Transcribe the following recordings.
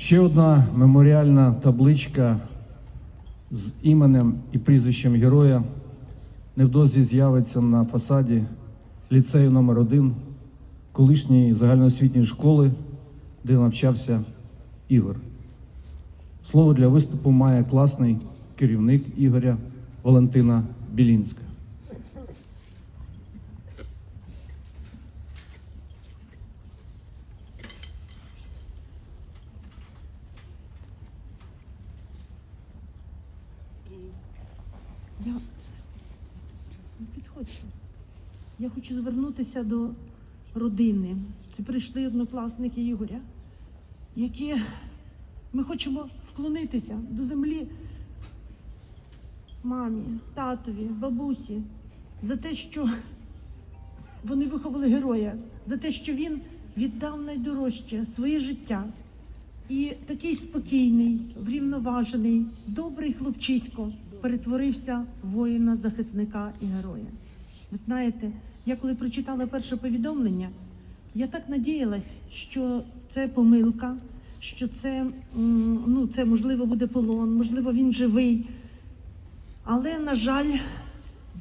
Ще одна меморіальна табличка з іменем і прізвищем героя невдовзі з'явиться на фасаді ліцею номер 1 колишньої загальноосвітньої школи, де навчався Ігор. Слово для виступу має класний керівник Ігоря Валентина Білінська. Я підходжу. Я хочу звернутися до родини. Це прийшли однокласники Ігоря, які ми хочемо вклонитися до землі мамі, татові, бабусі за те, що вони виховали героя, за те, що він віддав найдорожче своє життя. І такий спокійний, врівноважений, добрий хлопчисько перетворився в воїна, захисника і героя. Ви знаєте, я коли прочитала перше повідомлення, я так надіялась, що це помилка, що це, ну, це можливо буде полон, можливо, він живий. Але, на жаль,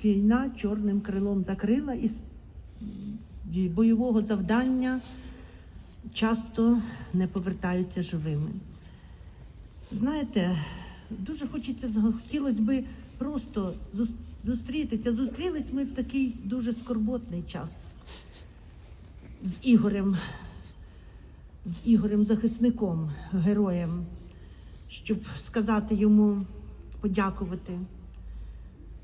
війна чорним крилом закрила і бойового завдання часто не повертаються живими. Знаєте, дуже хочеться хотілося би просто зустрітися. Зустрілись ми в такий дуже скорботний час з Ігорем, з Ігорем захисником, героєм, щоб сказати йому подякувати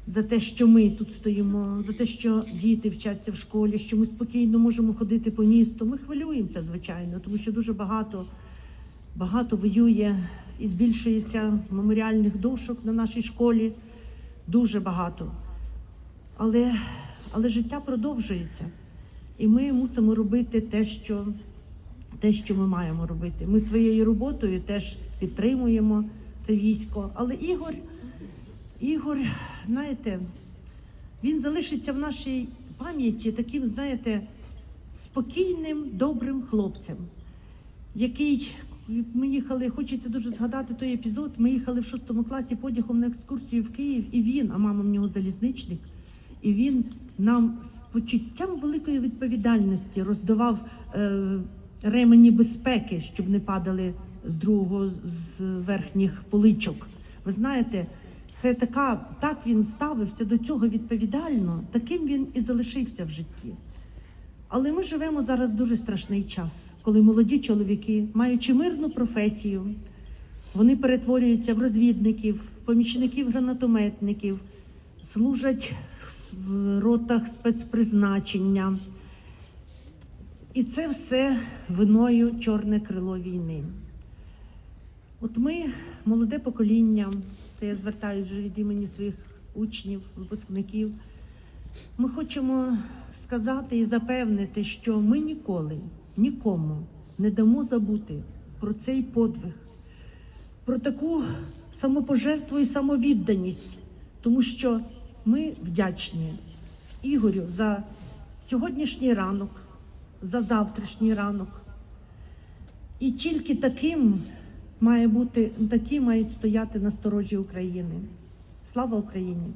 за те, що ми тут стоїмо, за те, що діти вчаться в школі, що ми спокійно можемо ходити по місту. Ми хвилюємося, звичайно, тому що дуже багато, багато воює і збільшується меморіальних дошок на нашій школі. Дуже багато. Але, але життя продовжується. І ми мусимо робити те, що, те, що ми маємо робити. Ми своєю роботою теж підтримуємо це військо. Але Ігор. Ігор, знаєте, він залишиться в нашій пам'яті таким, знаєте, спокійним, добрим хлопцем, який ми їхали, хочете дуже згадати той епізод. Ми їхали в шостому класі потягом на екскурсію в Київ, і він, а мама в нього залізничник, і він нам з почуттям великої відповідальності роздавав е, ремені безпеки, щоб не падали з другого з верхніх поличок. Ви знаєте, це така, так він ставився до цього відповідально, таким він і залишився в житті. Але ми живемо зараз дуже страшний час, коли молоді чоловіки, маючи мирну професію, вони перетворюються в розвідників, в помічників гранатометників, служать в ротах спецпризначення. І це все виною чорне крило війни. От ми, молоде покоління, це я звертаюся вже від імені своїх учнів, випускників. Ми хочемо сказати і запевнити, що ми ніколи нікому не дамо забути про цей подвиг, про таку самопожертву і самовідданість, тому що ми вдячні Ігорю за сьогоднішній ранок, за завтрашній ранок. І тільки таким має бути, такі мають стояти на сторожі України. Слава Україні!